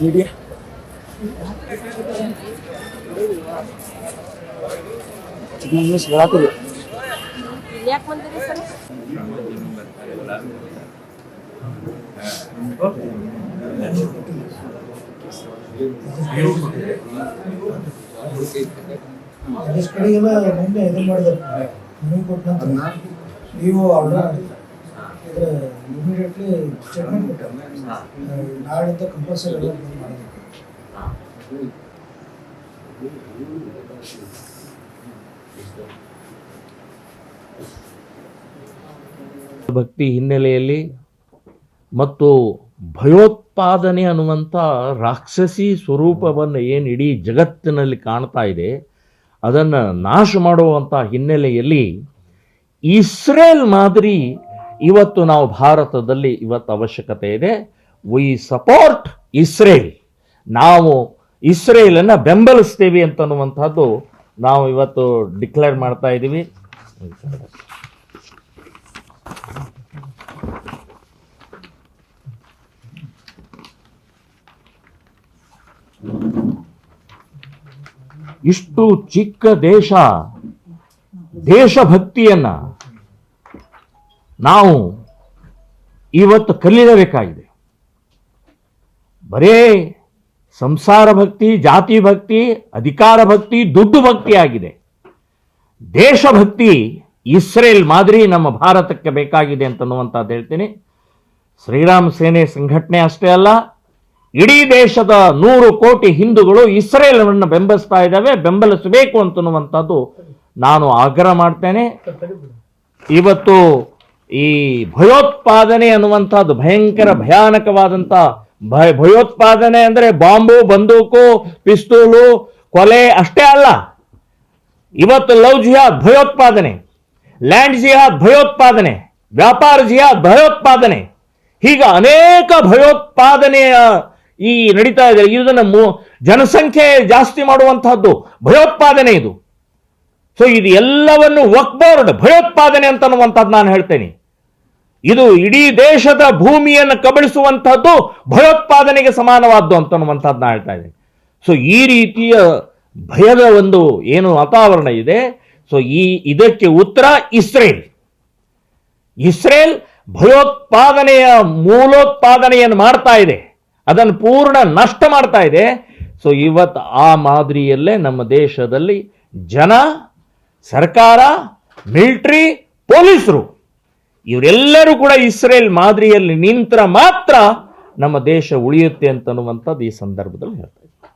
Media ಹೇಳತ್ತಿಲ್ಲ ಇಲ್ಲಿ ಯಾಕೆ ಕಡೆಗೆಲ್ಲ ನಿನ್ನೆ ಇದು ಮಾಡಿದ್ರು ನೀವು ಆರ್ಡರ್ ಇಮಿಡಿಯೇಟ್ಲಿ ಸ್ಟೇಟ್ಮೆಂಟ್ ಕೊಟ್ಟೆ ನಾಳಿಂದ ಕಂಪಲ್ಸರಿ ಎಲ್ಲ ಬಂದ್ ಮಾಡಬೇಕು ಭಕ್ತಿ ಹಿನ್ನೆಲೆಯಲ್ಲಿ ಮತ್ತು ಭಯೋತ್ಪಾದನೆ ಅನ್ನುವಂಥ ರಾಕ್ಷಸಿ ಸ್ವರೂಪವನ್ನು ಏನು ಇಡೀ ಜಗತ್ತಿನಲ್ಲಿ ಕಾಣ್ತಾ ಇದೆ ಅದನ್ನು ನಾಶ ಮಾಡುವಂಥ ಹಿನ್ನೆಲೆಯಲ್ಲಿ ಇಸ್ರೇಲ್ ಮಾದರಿ ಇವತ್ತು ನಾವು ಭಾರತದಲ್ಲಿ ಇವತ್ತು ಅವಶ್ಯಕತೆ ಇದೆ. ವಿ ಸಪೋರ್ಟ್ ಇಸ್ರೇಲ್ ನಾವು ಇಸ್ರೇಲನ್ನು ಬೆಂಬಲಿಸ್ತೀವಿ ಅಂತನ್ನುವಂಥದ್ದು ನಾವು ಇವತ್ತು ಡಿಕ್ಲೇರ್ ಮಾಡ್ತಾ ಇದ್ದೀವಿ. ಇಷ್ಟು ಚಿಕ್ಕ ದೇಶ, ದೇಶಭಕ್ತಿಯನ್ನ ನಾವು ಇವತ್ತು ಕಲಿಯಬೇಕಾಗಿದೆ ಬರೇ ಸಂಸಾರ ಭಕ್ತಿ, ಜಾತಿ ಭಕ್ತಿ, ಅಧಿಕಾರ ಭಕ್ತಿ, ದುಡ್ಡು ಭಕ್ತಿ ಆಗಿದೆ. ದೇಶಭಕ್ತಿ ಇಸ್ರೇಲ್ ಮಾದರಿ ನಮ್ಮ ಭಾರತಕ್ಕೆ ಬೇಕಾಗಿದೆ ಅಂತನ್ನುವಂಥದ್ದು ಹೇಳ್ತೀನಿ. ಶ್ರೀರಾಮ್ ಸೇನೆ ಸಂಘಟನೆ ಅಷ್ಟೇ ಅಲ್ಲ, ಇಡೀ ದೇಶದ ನೂರು ಕೋಟಿ ಹಿಂದೂಗಳು ಇಸ್ರೇಲನ್ನು ಬೆಂಬಲಿಸ್ತಾ ಇದ್ದಾವೆ, ಬೆಂಬಲಿಸಬೇಕು ಅಂತನ್ನುವಂಥದ್ದು ನಾನು ಆಗ್ರಹ ಮಾಡ್ತೇನೆ. ಇವತ್ತು ಈ ಭಯೋತ್ಪಾದನೆ ಅನ್ನುವಂಥದ್ದು ಭಯಂಕರ ಭಯಾನಕವಾದಂಥ ಭಯ ಭಯೋತ್ಪಾದನೆ ಅಂದರೆ ಬಾಂಬು, ಬಂದೂಕು, ಪಿಸ್ತೂಲು, ಕೊಲೆ ಅಷ್ಟೇ ಅಲ್ಲ. ಇವತ್ತು ಲವ್ ಜಿಹಾದ್ ಭಯೋತ್ಪಾದನೆ, ಲ್ಯಾಂಡ್ ಜಿಹಾದ್ ಭಯೋತ್ಪಾದನೆ, ವ್ಯಾಪಾರ ಜಿಹಾದ್ ಭಯೋತ್ಪಾದನೆ. ಹೀಗೆ ಅನೇಕ ಭಯೋತ್ಪಾದನೆಯ ಈ ನಡೀತಾ ಇದೆ. ಇದನ್ನು ಜನಸಂಖ್ಯೆ ಜಾಸ್ತಿ ಮಾಡುವಂತಹದ್ದು ಭಯೋತ್ಪಾದನೆ ಇದು. ಸೊ ಇದು ಎಲ್ಲವನ್ನು ವಕ್ ಬೋರ್ಡ್ ಭಯೋತ್ಪಾದನೆ ಅಂತನ್ನುವಂಥದ್ದು ನಾನು ಹೇಳ್ತೇನೆ. ಇದು ಇಡೀ ದೇಶದ ಭೂಮಿಯನ್ನು ಕಬಳಿಸುವಂತಹದ್ದು ಭಯೋತ್ಪಾದನೆಗೆ ಸಮಾನವಾದ್ದು ಅಂತನ್ನುವಂಥದ್ದು ನಾನು ಹೇಳ್ತಾ ಇದ್ದೀನಿ. ಸೊ ಈ ರೀತಿಯ ಭಯದ ಒಂದು ಏನು ವಾತಾವರಣ ಇದೆ. ಸೊ ಈ ಇದಕ್ಕೆ ಉತ್ತರ ಇಸ್ರೇಲ್. ಇಸ್ರೇಲ್ ಭಯೋತ್ಪಾದನೆಯ ಮೂಲೋತ್ಪಾದನೆಯನ್ನು ಮಾಡ್ತಾ ಇದೆ. ಅದನ್ನು ಪೂರ್ಣ ನಷ್ಟ ಮಾಡ್ತಾ ಇದೆ. ಸೊ ಇವತ್ತು ಆ ಮಾದರಿಯಲ್ಲೇ ನಮ್ಮ ದೇಶದಲ್ಲಿ ಜನ, ಸರ್ಕಾರ, ಮಿಲ್ಟ್ರಿ, ಪೊಲೀಸರು ಇವರೆಲ್ಲರೂ ಕೂಡ ಇಸ್ರೇಲ್ ಮಾದರಿಯಲ್ಲಿ ನಿಂತರ ಮಾತ್ರ ನಮ್ಮ ದೇಶ ಉಳಿಯುತ್ತೆ ಅಂತನ್ನುವಂಥದ್ದು ಈ ಸಂದರ್ಭದಲ್ಲಿ ಹೇಳ್ತಾ ಇದ್ದೀನಿ.